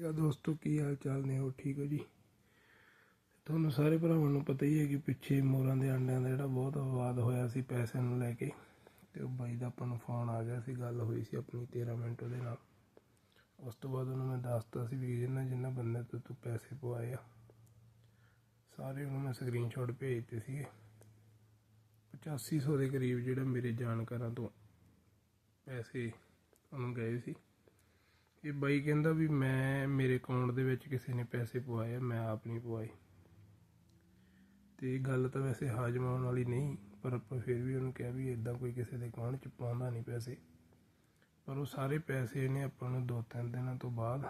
ਯਾ ਦੋਸਤੋ, ਕੀ ਹਾਲ ਚਾਲ ਨੇ? ਹੋ ਠੀਕ ਹੋ ਜੀ? ਤੁਹਾਨੂੰ ਸਾਰੇ ਭਰਾਵਾਂ ਨੂੰ ਪਤਾ ਹੀ ਹੈ ਕਿ ਪਿੱਛੇ ਮੋਰਾਂ ਦੇ ਆਂਡਿਆਂ ਦਾ ਜਿਹੜਾ ਬਹੁਤ ਵਿਵਾਦ ਹੋਇਆ ਸੀ ਪੈਸੇ ਨੂੰ ਲੈ ਕੇ, ਤੇ ਉਹ ਬਾਈ ਦਾ ਆਪਾਂ ਨੂੰ ਫੋਨ ਆ ਗਿਆ ਸੀ, ਗੱਲ ਹੋਈ ਸੀ ਆਪਣੀ 13 ਮਿੰਟ ਉਹਦੇ ਨਾਲ। ਉਸ ਤੋਂ ਬਾਅਦ ਉਹਨੂੰ ਮੈਂ ਦੱਸਤਾ ਸੀ ਵੀ ਜਿੰਨਾ ਜਿੰਨਾ ਬੰਦੇ ਤੋਂ ਤੂੰ ਪੈਸੇ ਪਵਾਏ ਆ, ਸਾਰੇ ਉਹਨੂੰ ਮੈਂ ਸਕਰੀਨਸ਼ਾਟ ਭੇਜ ਦਿੱਤੇ ਸੀਗੇ 8500 ਦੇ ਕਰੀਬ ਜਿਹੜਾ ਮੇਰੇ ਜਾਣਕਾਰਾਂ ਤੋਂ ਪੈਸੇ ਉਹਨੂੰ ਗਏ ਸੀ। ਇਹ ਬਾਈ ਕਹਿੰਦਾ ਵੀ ਮੈਂ, ਮੇਰੇ ਅਕਾਊਂਟ ਦੇ ਵਿੱਚ ਕਿਸੇ ਨੇ ਪੈਸੇ ਪਵਾਏ ਆ, ਮੈਂ ਆਪ ਨਹੀਂ ਪਵਾਏ। ਤੇ ਗੱਲ ਤਾਂ ਵੈਸੇ ਹਾਜ਼ਮ ਆਉਣ ਵਾਲੀ ਨਹੀਂ, ਪਰ ਆਪਾਂ ਫਿਰ ਵੀ ਉਹਨੂੰ ਕਿਹਾ ਵੀ ਇਦਾਂ ਕੋਈ ਕਿਸੇ ਦੇ ਅਕਾਊਂਟ 'ਚ ਪਾਉਂਦਾ ਨਹੀਂ ਪੈਸੇ। ਪਰ ਉਹ ਸਾਰੇ ਪੈਸੇ ਇਹਨੇ ਆਪਾਂ ਨੂੰ ਦੋ ਤਿੰਨ ਦਿਨਾਂ ਤੋਂ ਬਾਅਦ,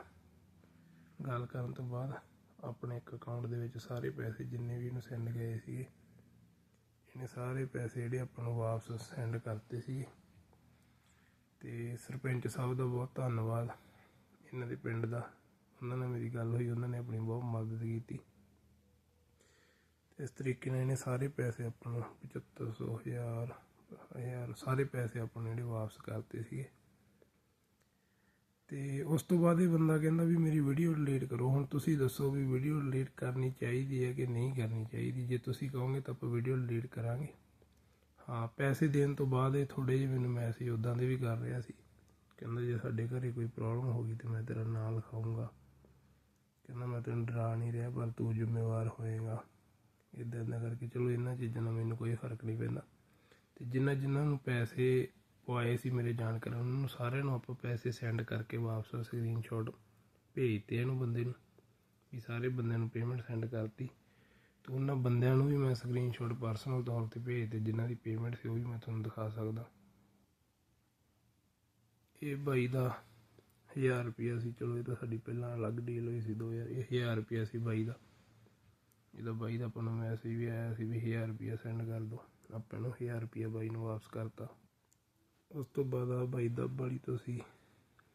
ਗੱਲ ਕਰਨ ਤੋਂ ਬਾਅਦ, ਆਪਣੇ ਇੱਕ ਅਕਾਊਂਟ ਦੇ ਵਿੱਚ ਸਾਰੇ ਪੈਸੇ ਜਿੰਨੇ ਵੀ ਇਹਨੂੰ ਸੈਂਡ ਗਏ ਸੀਗੇ, ਇਹਨੇ ਸਾਰੇ ਪੈਸੇ ਜਿਹੜੇ ਆਪਾਂ ਨੂੰ ਵਾਪਸ ਸੈਂਡ ਕਰਤੇ ਸੀਗੇ। ਤੇ ਸਰਪੰਚ ਸਾਹਿਬ ਦਾ ਬਹੁਤ ਧੰਨਵਾਦ। ਇਹਨਾਂ ਦੇ ਪਿੰਡ ਦਾ। ਉਹਨਾਂ ਨਾਲ ਮੇਰੀ ਗੱਲ ਹੋਈ, ਉਹਨਾਂ ਨੇ ਆਪਣੀ ਬਹੁਤ ਮਦਦ ਕੀਤੀ। ਇਸ ਤਰੀਕੇ ਨਾਲ ਇਹਨੇ ਸਾਰੇ ਪੈਸੇ ਆਪਾਂ ਨੂੰ 7500 ਹਜ਼ਾਰ ਹਜ਼ਾਰ ਸਾਰੇ ਪੈਸੇ ਆਪਾਂ ਨੂੰ ਜਿਹੜੇ ਵਾਪਸ ਕਰਤੇ ਸੀਗੇ। ਤੇ ਉਸ ਤੋਂ ਬਾਅਦ ਇਹ ਬੰਦਾ ਕਹਿੰਦਾ ਵੀ ਮੇਰੀ ਵੀਡੀਓ ਡਿਲੀਟ ਕਰੋ। ਹੁਣ ਤੁਸੀਂ ਦੱਸੋ ਵੀ ਵੀਡੀਓ ਡਿਲੀਟ ਕਰਨੀ ਚਾਹੀਦੀ ਹੈ ਕਿ ਨਹੀਂ ਕਰਨੀ ਚਾਹੀਦੀ। ਜੇ ਤੁਸੀਂ ਕਹੋਗੇ ਤਾਂ ਆਪਾਂ ਵੀਡੀਓ ਡਿਲੀਟ ਕਰਾਂਗੇ। ਹਾਂ, ਪੈਸੇ ਦੇਣ ਤੋਂ ਬਾਅਦ ਇਹ ਥੋੜੇ ਜਿਹੇ ਮੈਨੂੰ ਮੈਸੇਜ ਉਦਾਂ ਦੇ ਵੀ ਕਰ ਰਿਹਾ ਸੀ। ਕਹਿੰਦਾ ਜੇ ਸਾਡੇ ਘਰੇ ਕੋਈ ਪ੍ਰੋਬਲਮ ਹੋ ਗਈ ਤੇ ਮੈਂ ਤੇਰਾ ਨਾਂ ਲਿਖਾਉਂਗਾ ਕਹਿੰਦਾ ਮੈਂ ਤੈਨੂੰ ਡਰਾ ਨਹੀਂ ਰਿਹਾ, ਪਰ ਤੂੰ ਜ਼ਿੰਮੇਵਾਰ ਹੋਏਗਾ। ਇਦਾਂ ਇਦਾਂ ਕਰਕੇ ਚਲੋ ਇਹਨਾਂ ਚੀਜ਼ਾਂ ਨਾਲ ਮੈਨੂੰ ਕੋਈ ਫ਼ਰਕ ਨਹੀਂ ਪੈਂਦਾ। ਤੇ ਜਿਨ੍ਹਾਂ ਜਿਨ੍ਹਾਂ ਨੂੰ ਪੈਸੇ ਪਵਾਏ ਸੀ ਮੇਰੇ ਜਾਣਕਾਰ ਉਹਨਾਂ ਨੂੰ ਸਾਰਿਆਂ ਨੂੰ ਆਪਾਂ ਪੈਸੇ ਸੈਂਡ ਕਰਕੇ ਵਾਪਸ ਸਕਰੀਨਸ਼ਾਟ ਭੇਜਤੇ ਇਹਨੂੰ ਬੰਦੇ ਨੂੰ, ਵੀ ਸਾਰੇ ਬੰਦਿਆਂ ਨੂੰ ਪੇਮੈਂਟ ਸੈਂਡ ਕਰਤੀ। ਤੇ ਉਹਨਾਂ ਬੰਦਿਆਂ ਨੂੰ ਵੀ ਮੈਂ ਸਕਰੀਨਸ਼ਾਟ ਪਰਸਨਲ ਤੌਰ ਤੇ ਭੇਜ ਤੇ ਜਿਨ੍ਹਾਂ ਦੀ ਪੇਮੈਂਟ ਸੀ ਉਹ ਵੀ ਮੈਂ ਤੁਹਾਨੂੰ ਦਿਖਾ ਸਕਦਾ। ਇਹ ਬਾਈ ਦਾ 1000 ਰੁਪਿਆ ਸੀ, ਚਲੋ ਇਹ ਤਾਂ ਸਾਡੀ ਪਹਿਲਾਂ ਅਲੱਗ ਡੀਲ ਹੋਈ ਸੀ 2000 ਇਹ 1000 ਰੁਪਿਆ ਸੀ ਬਾਈ ਦਾ। ਇਹਦਾ ਬਾਈ ਦਾ ਆਪਾਂ ਨੂੰ ਮੈਸੇਜ ਵੀ ਆਇਆ ਸੀ ਵੀ 1000 ਰੁਪਿਆ ਸੈਂਡ ਕਰ ਦਿਓ ਆਪਾਂ ਨੂੰ 1000 ਰੁਪਿਆ ਬਾਈ ਨੂੰ ਵਾਪਸ ਕਰਤਾ। ਉਸ ਤੋਂ ਬਾਅਦ ਆ ਬਾਈ ਦਾ ਬੜੀ ਤੋਂ ਸੀ,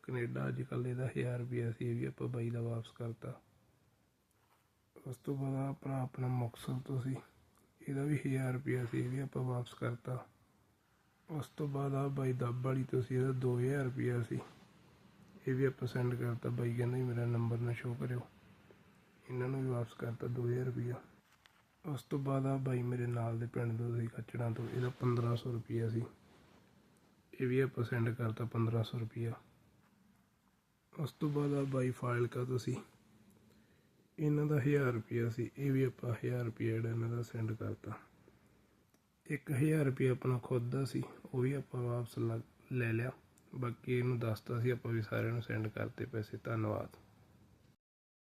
ਕੈਨੇਡਾ ਅੱਜ ਕੱਲ੍ਹ ਇਹਦਾ 1000 ਰੁਪਿਆ ਸੀ, ਇਹ ਵੀ ਆਪਾਂ ਬਾਈ ਦਾ ਵਾਪਸ ਕਰਤਾ। ਉਸ ਤੋਂ ਬਾਅਦ ਆਹ ਭਰਾ ਆਪਣਾ ਮੁਕਤਸਰ ਤੋਂ ਸੀ, ਇਹਦਾ ਵੀ 1000 ਰੁਪਿਆ ਸੀ, ਇਹ ਵੀ ਆਪਾਂ ਵਾਪਸ ਕਰਤਾ। ਉਸ ਤੋਂ ਬਾਅਦ ਆ ਬਾਈ ਦੱਬ ਵਾਲੀ ਤੁਸੀਂ ਸੀ, ਇਹਦਾ 2000 ਰੁਪਿਆ ਸੀ। ਇਹ ਵੀ ਆਪਾਂ ਸੈਂਡ ਕਰਤਾ ਬਾਈ, ਕਹਿੰਦਾ ਜੀ ਮੇਰਾ ਨੰਬਰ ਨਾ ਸ਼ੋ ਕਰਿਓ। ਇਹਨਾਂ ਨੂੰ ਵੀ ਵਾਪਸ ਕਰਤਾ 2000 ਰੁਪਿਆ ਉਸ ਤੋਂ ਬਾਅਦ ਆ ਬਾਈ ਮੇਰੇ ਨਾਲ ਦੇ ਪਿੰਡ ਤੋਂ ਸੀ, ਖੱਚੜਾਂ ਤੋਂ, ਇਹਦਾ 1500 ਰੁਪਿਆ ਸੀ। ਇਹ ਵੀ ਆਪਾਂ ਸੈਂਡ ਕਰਤਾ 1500 ਰੁਪਿਆ ਉਸ ਤੋਂ ਬਾਅਦ ਆ ਬਾਈ ਫਾਈਲ ਕਾ ਤੋਂ ਸੀ। ਇਹਨਾਂ ਦਾ 1000 ਰੁਪਿਆ ਸੀ, ਇਹ ਵੀ ਆਪਾਂ 1000 ਰੁਪਿਆ ਜਿਹੜਾ ਇਹਨਾਂ ਦਾ ਸੈਂਡ ਕਰਤਾ। 1000 ਰੁਪਿਆ ਆਪਣਾ ਖੁਦ ਦਾ ਸੀ, ਉਹ ਵੀ ਆਪਾਂ ਵਾਪਸ ਲ- ਲੈ ਲਿਆ। ਬਾਕੀ ਇਹਨੂੰ ਦੱਸਤਾ ਸੀ ਆਪਾਂ ਵੀ ਸਾਰਿਆਂ ਨੂੰ ਸੈਂਡ ਕਰਤੇ ਪੈਸੇ, ਧੰਨਵਾਦ।